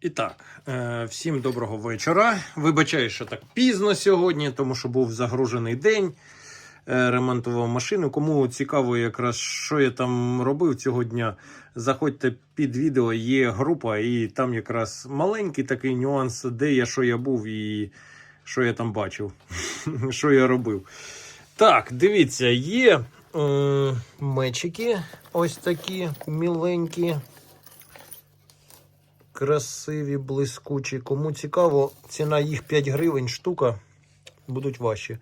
І так, е, всім доброго вечора. Вибачаю, що так пізно сьогодні, тому що був загружений день. е, Ремонтував машину. Кому цікаво, якраз що я там робив цього дня, заходьте під відео, є група, і там якраз маленький такий нюанс, де я, що я був і що я там бачив, що я робив. Так, дивіться, є мечики ось такі міленькі красиві, блискучі. Кому цікаво, ціна їх 5 гривень штука. Будуть ваші.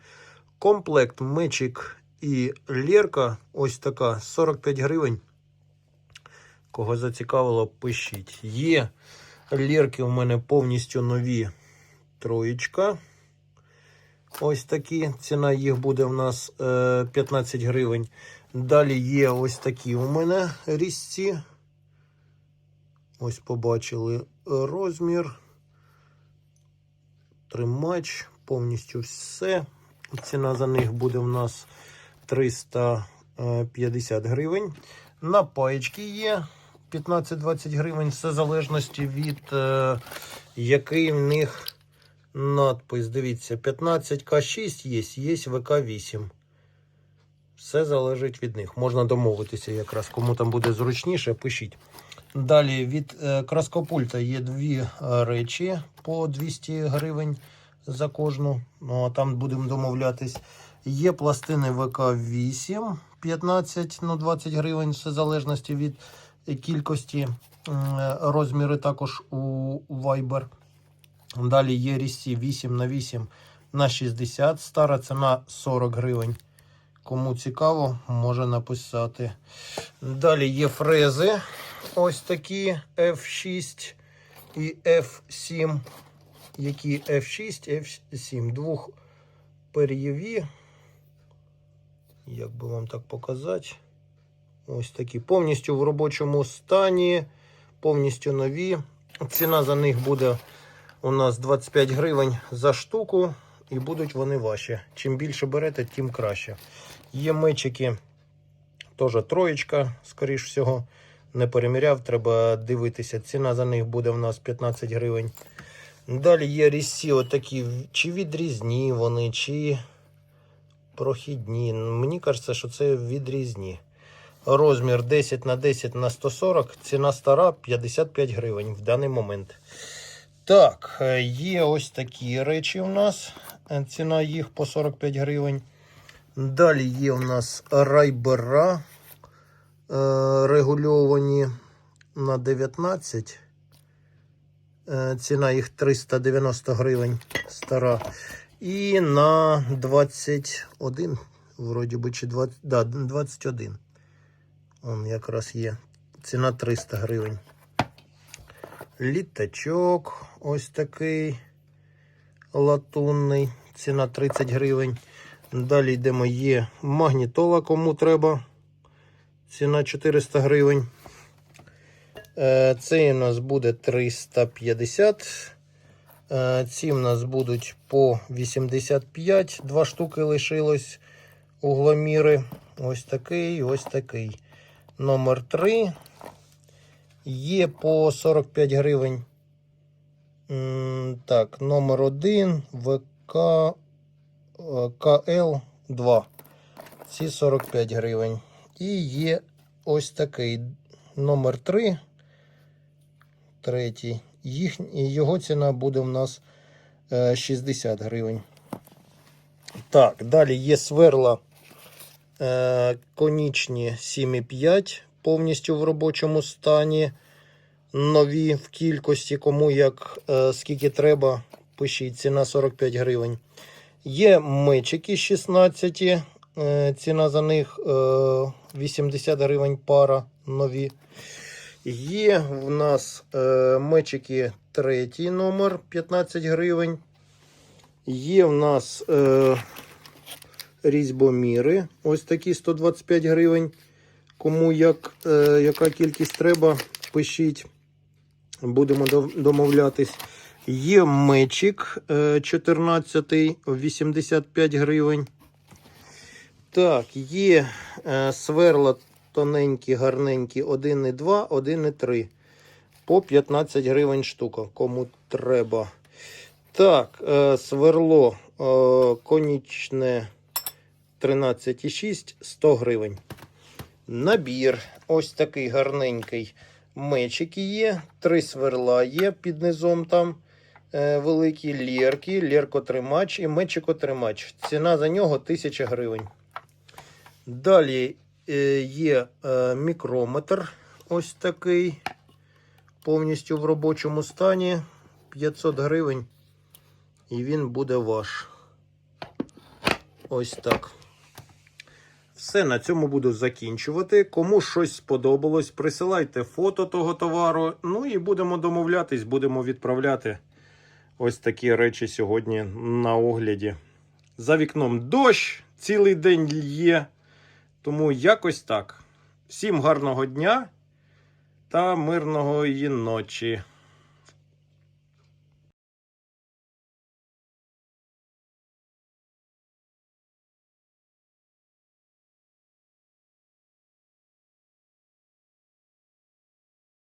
Комплект, мечик і лєрка ось така 45 гривень. Кого зацікавило, пишіть. Є лєрки у мене повністю нові троєчка. Ось такі. Ціна їх буде у нас е, 15 гривень. Далі є ось такі у мене різці. Ось побачили розмір. Тримач, повністю все. Ціна за них буде в нас 350 гривень. На паєчки є 15-20 гривень, все в залежності від е, який в них надпис. Дивіться, 15К6 є, є ВК8. Все залежить від них. Можна домовитися якраз. Кому там буде зручніше, пишіть. Далі від е, краскопульта є дві е, речі по 200 гривень за кожну. Ну, а там будемо домовлятись. Є пластини ВК8 15 ну 20 гривень, все в залежності від кількості розміри також у Viber. Далі є різці 8 на 8 на 60. Стара ціна 40 гривень. Кому цікаво, може написати. Далі є фрези. Ось такі F6 і F7. Які F6, F7. Двох пер'єві. Як би вам так показати? Ось такі. Повністю в робочому стані. Повністю нові. Ціна за них буде у нас 25 гривень за штуку. І будуть вони ваші. Чим більше берете, тим краще. Є мечики, теж троєчка, скоріш всього. Не переміряв, треба дивитися. Ціна за них буде у нас 15 гривень. Далі є різці, отакі, чи відрізні вони, чи прохідні. Мені кажеться, що це відрізні. Розмір 10 на 10 на 140, ціна стара 55 гривень в даний момент. Так, е, є ось такі речі у нас. Е, Ціна їх по 45 гривень. Далі є у нас райбера е, регульовані на 19. Е, Ціна їх 390 гривень стара. І на 21, вроді би, чи 20, да, 21. Он якраз є. Ціна 300 гривень. Літачок ось такий латунний. Ціна 30 гривень. Далі йдемо є магнітола, кому треба. Ціна 400 гривень. Е, Цей у нас буде 350. Е, Ці в нас будуть по 85. Два штуки лишилось угломіри. Ось такий, ось такий. Номер 3. Є по 45 гривень. Так, номер 1 ВК КЛ2. Ці 45 гривень. І є ось такий номер 3. Третій. Їх, його ціна буде в нас е, 60 гривень. Так, далі є сверла е, конічні 7,5 повністю в робочому стані. Нові в кількості, кому як е, скільки треба, пишіть. Ціна 45 гривень. Є мечики 16, е, ціна за них е, 80 гривень пара нові. Є в нас е, мечики третій номер 15 гривень. Є в нас е, різьбоміри. Ось такі 125 гривень. Кому як, е, яка кількість треба, пишіть. Будемо домовлятись. Є мечик е, 14, 85 гривень. Так, є е, сверла тоненькі, гарненькі 1,2, 1,3. по 15 гривень штука, кому треба. Так, е, сверло е, конічне 13,6 100 гривень. Набір. Ось такий гарненький. Мечики є. Три сверла є під низом там. Е, великі лєрки, лєркотримач і мечикотримач. Ціна за нього 1000 гривень. Далі е, є е, мікрометр. Ось такий. Повністю в робочому стані. 500 гривень. І він буде ваш. Ось так. Все, на цьому буду закінчувати. Кому щось сподобалось, присилайте фото того товару. Ну і будемо домовлятись, будемо відправляти ось такі речі сьогодні на огляді. За вікном дощ, цілий день є. Тому якось так. Всім гарного дня та мирного її ночі.